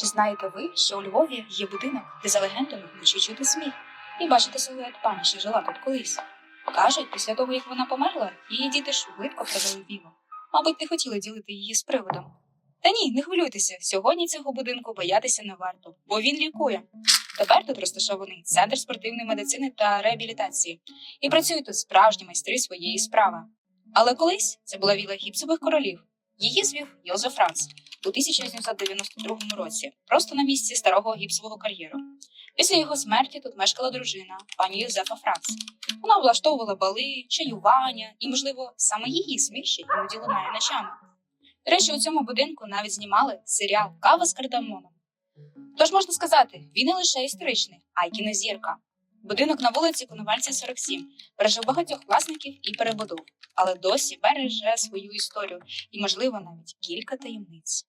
Чи знаєте ви, що у Львові є будинок, де за легендами вночі чути сміх, і бачити силует пані, що жила тут колись? Кажуть, після того, як вона померла, її діти швидко продали віло. Мабуть, не хотіли ділити її з приводом. Та ні, не хвилюйтеся, сьогодні цього будинку боятися не варто, бо він лікує. Тепер тут розташований центр спортивної медицини та реабілітації, і працюють тут справжні майстри своєї справи. Але колись це була віла гіпсових королів. Її звів Йозеф Франц у 1892 році, просто на місці старого гіпсового кар'єру. Після його смерті тут мешкала дружина, пані Йозефа Франц. Вона влаштовувала бали, чаювання, і, можливо, саме її сміх ще іноді лунає ночами. До речі, у цьому будинку навіть знімали серіал Кава з кардамоном. Тож можна сказати, він не лише історичний, а й кінозірка. Будинок на вулиці Коновальця 47 пережив багатьох власників і перебудов, але досі береже свою історію і, можливо, навіть кілька таємниць.